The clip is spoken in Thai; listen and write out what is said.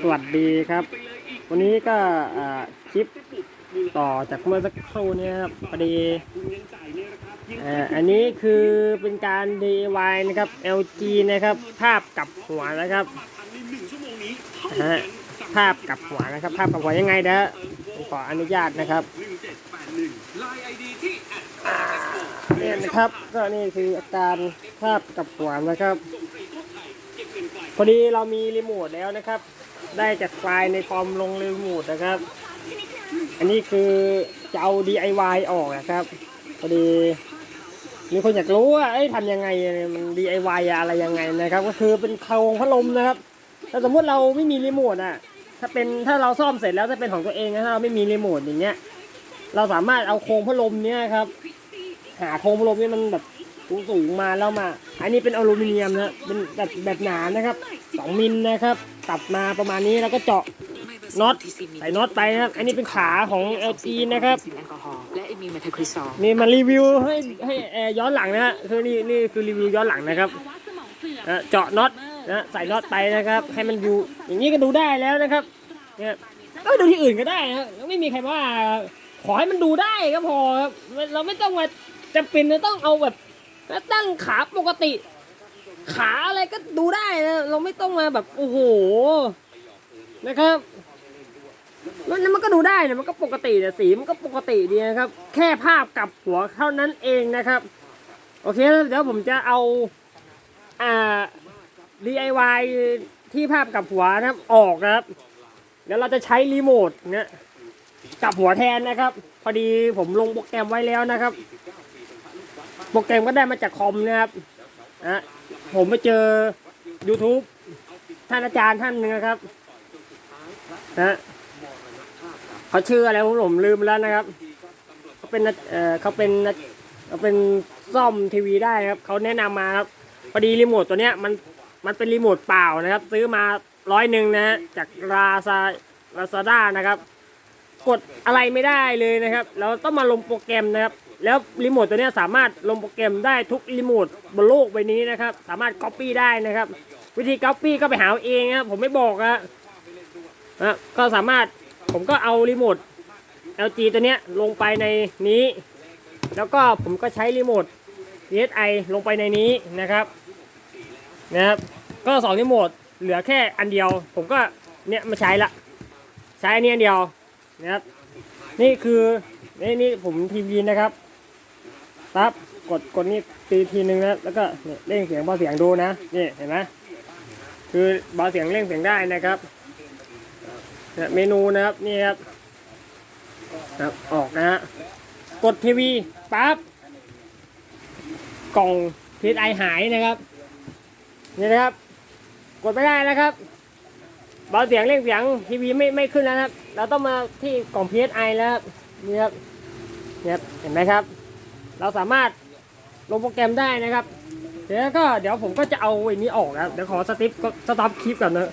สวัสดีครับ วันนี้ก็คลิปต่อจากเมื่อสักครู่นี้ครับพอดีอันนี้คือเป็นการ DIY นะครับ LG นะครับ ภาพกับหัวนะครับฮะภาพกับหัวนะครับ ภาพกับหัวยังไงเด้อขออนุญาตนะครับเนี่ยนะครับก็นี่คืออาการภาพกับหัวนะครับ พอดีเรามีรีโมทแล้วนะครับ ได้จากไฟล์ในคอมลงรีโมทนะครับ อันนี้คือจะเอา DIY ออกนะครับพอดีมีคนอยากรู้ว่าเอ้ทำยังไงมัน DIY อะไรยังไงนะครับ ก็คือเป็นโครงพัดลมนะครับถ้าสมมติเราไม่มีรีโมทอะ ถ้าเป็นถ้าเราซ่อมเสร็จแล้วถ้าเป็นของตัวเองนะถ้าเราไม่มีรีโมทอย่างเงี้ย เราสามารถเอาโครงพัดลมเนี้ยครับ หาโครงพัดลมนี่มันแบบ สูงมาแล้วมา อันนี้เป็นอลูมิเนียมนะเป็นแบบแบบหนานะครับสองมิลนะครับ ตัดมาประมาณนี้แล้วก็เจาะน็อตใส่น็อตไปนะครับ อันนี้เป็นขาของ LG นะครับแลกอฮอล์และมีเมทาคริซอลนี่มารีวิวให้ให้เอ่อย้อนหลังนะฮะคือนี่นี่คือรีวิวย้อนหลังนะครับเจาะน็อตนะใส่น็อตไปนะครับ ให้มันอยู่อย่างนี้ก็ดูได้แล้วนะครับเนี่ยก็ดูที่อื่นก็ได้นะไม่มีใครว่า ขอให้มันดูได้ก็พอครับเราไม่ต้องมาจำเป็นจะต้องเอาแบบ ตั้งขาปกติ ขาอะไรก็ดูได้นะ เราไม่ต้องมาแบบโอ้โห นะครับมันมันก็ดูได้นะมันก็ปกตินะสีมันก็ปกติดีนะครับ แค่ภาพกับหัวเท่านั้นเองนะครับ โอเคแล้วเดี๋ยวผมจะเอาอ่า DIY ที่ภาพกับหัวนะครับออกนะครับเดี๋ยวเราจะใช้รีโมทเนี่ยกับหัวแทนนะครับ พอดีผมลงโปรแกรมไว้แล้วนะครับ โปรแกรมก็ได้มาจากคอมนะครับนะผมไปเจอ YouTube ท่านอาจารย์ท่านหนึ่งนะครับนะเขาชื่ออะไรผมลืมแล้วนะครับเขาเป็นเออเขาเป็นเขาเป็นซ่อมทีวีได้ครับเขาแนะนำมาครับพอดีรีโมทตัวเนี้ยมันมันเป็นรีโมทเปล่านะครับ ซื้อมาร้อยหนึ่งนะฮะจากราซาลาซาด้านะครับ กดอะไรไม่ได้เลยนะครับ เราต้องมาลงโปรแกรมนะครับ แล้วรีโมทตัวนี้สามารถลงโปรแกรมได้ทุกรีโมทบนโลกใบนี้นะครับ สามารถก๊อปปี้ได้นะครับ วิธีก๊อปปี้ก็ไปหาเองนะครับผมไม่บอกนะนะก็สามารถผมก็เอารีโมท LG ตัวเนี้ยลงไปในนี้ แล้วก็ผมก็ใช้รีโมท DSi ลงไปในนี้นะครับนะครับ ก็สองรีโมทเหลือแค่อันเดียว ผมก็เนี่ยมาใช้ละ ใช้อันนี้อันเดียว นะครับ นี่คือนี่นี่ผมทีวีนะครับปั๊บกดกดนี่ตีทีนึงนะแล้วก็เนี่ยเร่งเสียงเบาเสียงดูนะนี่เห็นไหมคือเบาเสียงเร่งเสียงได้นะครับเนี่ยเมนูนะครับนี่ครับครับออกนะฮะกดทีวีปั๊บกล่องพีไอหายนะครับนี่นะครับ กดไม่ได้นะครับ เบาเสียงเล็กเสียงทีวีไม่ไม่ขึ้นแล้วครับ เราต้องมาที่กล่อง PSI แล้วครับนี่ครับนี่ครับเห็นไหมครับ เราสามารถลงโปรแกรมได้นะครับ เดี๋ยวก็เดี๋ยวผมก็จะเอาไอ้นี้ออกนะครับเดี๋ยวขอสติปก็สต็อปคลิปก่อนนะ